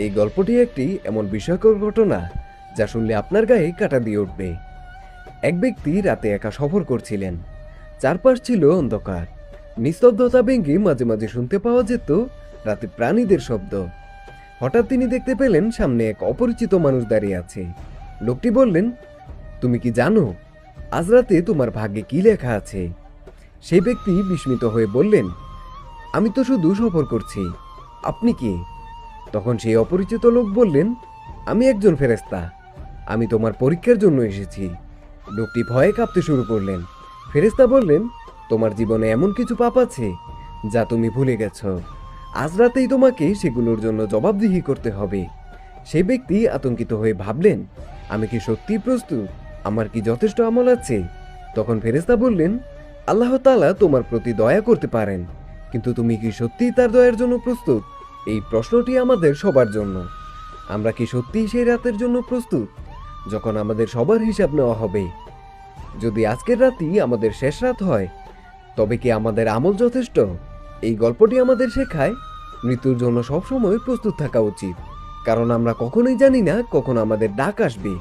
এই গল্পটি একটি এমন বিষয়কর ঘটনা যা শুনলে আপনার গায়ে কাটা দিয়ে উঠবে। এক ব্যক্তি রাতে একা সফর করছিলেন। চারপাশ ছিল অন্ধকার। নিস্তব্ধতা ভেঙে মাঝে মাঝে শুনতে পাওয়া যেত রাতে প্রাণীদের শব্দ। হঠাৎ তিনি দেখতে পেলেন সামনে এক অপরিচিত মানুষ দাঁড়িয়ে আছে। লোকটি বললেন, তুমি কি জানো, আজ রাতে তোমার ভাগ্যে কি লেখা আছে? সেই ব্যক্তি বিস্মিত হয়ে বললেন, আমি তো শুধু সফর করছি। আপনি কি? তখন সেই অপরিচিত লোক বললেন, আমি একজন ফেরেস্তা আমি তোমার পরীক্ষার জন্য এসেছি। লোকটি ভয়ে কাঁপতে শুরু করলেন। ফেরেস্তা বললেন, তোমার জীবনে এমন কিছু পাপ আছে যা তুমি ভুলে গেছ। আজ রাতেই তোমাকে সেগুলোর জন্য জবাবদিহি করতে হবে। সেই ব্যক্তি আতঙ্কিত হয়ে ভাবলেন, আমি কি সত্যিই প্রস্তুত? আমার কি যথেষ্ট আমল আছে? তখন ফেরেস্তা বললেন, আল্লাহ তালা তোমার প্রতি দয়া করতে পারেন, কিন্তু তুমি কি সত্যিই তার দয়ার জন্য প্রস্তুত? এই প্রশ্নটি আমাদের সবার জন্য। আমরা কি সত্যিই সেই রাতের জন্য প্রস্তুত, যখন আমাদের সবার হিসাব নেওয়া হবে? যদি আজকের রাতই আমাদের শেষ রাত হয়, তবে কি আমাদের আমল যথেষ্ট? এই গল্পটি আমাদের শেখায় মৃত্যুর জন্য সবসময় প্রস্তুত থাকা উচিত, কারণ আমরা কখনোই জানি না কখন আমাদের ডাক আসবে।